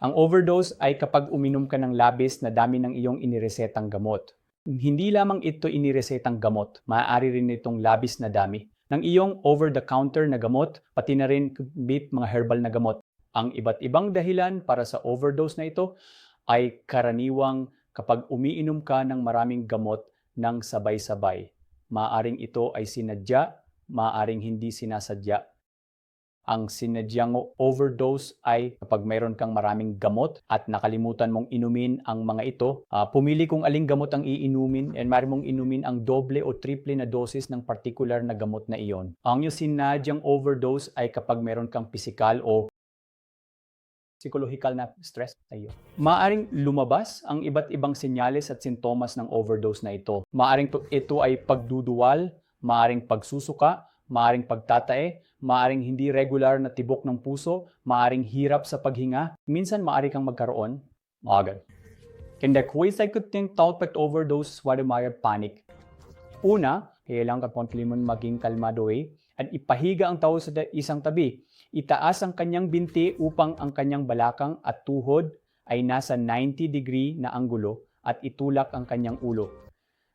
Ang overdose ay kapag uminom ka ng labis na dami ng iyong iniresetang gamot. Hindi lamang ito iniresetang gamot, maaari rin itong labis na dami ng iyong over-the-counter na gamot, pati na rin bit mga herbal na gamot. Ang iba't ibang dahilan para sa overdose na ito ay karaniwang kapag umiinom ka ng maraming gamot ng sabay-sabay. Maaring ito ay sinadya, maaring hindi sinasadya. Ang sinadyang overdose ay kapag mayroon kang maraming gamot at nakalimutan mong inumin ang mga ito, ah, pumili kung aling gamot ang iinumin and maaari mong inumin ang doble o triple na dosis ng particular na gamot na iyon. Ang yung sinadyang overdose ay kapag mayroon kang physical o psychological na stress sa iyo. Maaring lumabas ang iba't ibang senyales at sintomas ng overdose na ito. Maaring to- ito ay pagduduwal, maaring pagsusuka, maaring pagtatae, maaring hindi regular na tibok ng puso, maaring hirap sa paghinga, minsan maari kang magkaroon, agad. Kaya kuwisay-kuting tawag overdose wadamaya panic. Una, kailangan ka limon maging kalmado eh, at ipahiga ang tao sa isang tabi. Itaas ang kanyang binti upang ang kanyang balakang at tuhod ay nasa 90 degree na anggulo at itulak ang kanyang ulo.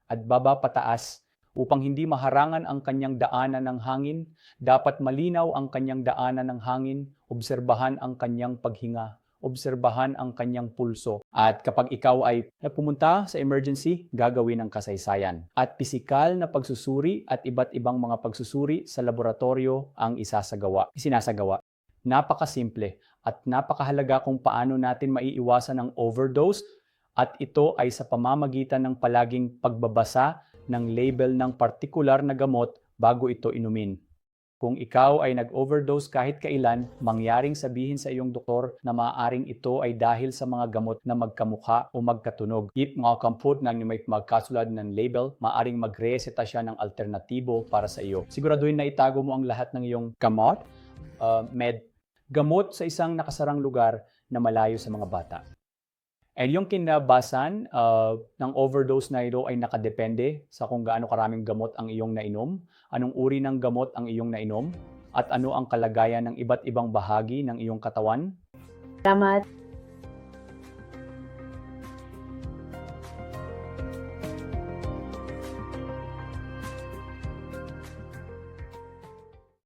At baba pataas upang hindi maharangan ang kanyang daanan ng hangin, dapat malinaw ang kanyang daanan ng hangin, obserbahan ang kanyang paghinga, obserbahan ang kanyang pulso. At kapag ikaw ay pumunta sa emergency, gagawin ang kasaysayan. At pisikal na pagsusuri at iba't ibang mga pagsusuri sa laboratorio ang isasagawa, isinasagawa. Napakasimple at napakahalaga kung paano natin maiiwasan ang overdose at ito ay sa pamamagitan ng palaging pagbabasa ng label ng partikular na gamot bago ito inumin. Kung ikaw ay nag-overdose kahit kailan, mangyaring sabihin sa iyong doktor na maaaring ito ay dahil sa mga gamot na magkamukha o magkatunog. If mga kamput na may magkasulad ng label, maaaring magreseta siya ng alternatibo para sa iyo. Siguraduhin na itago mo ang lahat ng iyong gamot, uh, med, gamot sa isang nakasarang lugar na malayo sa mga bata. And yung kinabasan uh, ng overdose na ito ay nakadepende sa kung gaano karaming gamot ang iyong nainom, anong uri ng gamot ang iyong nainom, at ano ang kalagayan ng iba't ibang bahagi ng iyong katawan. Salamat.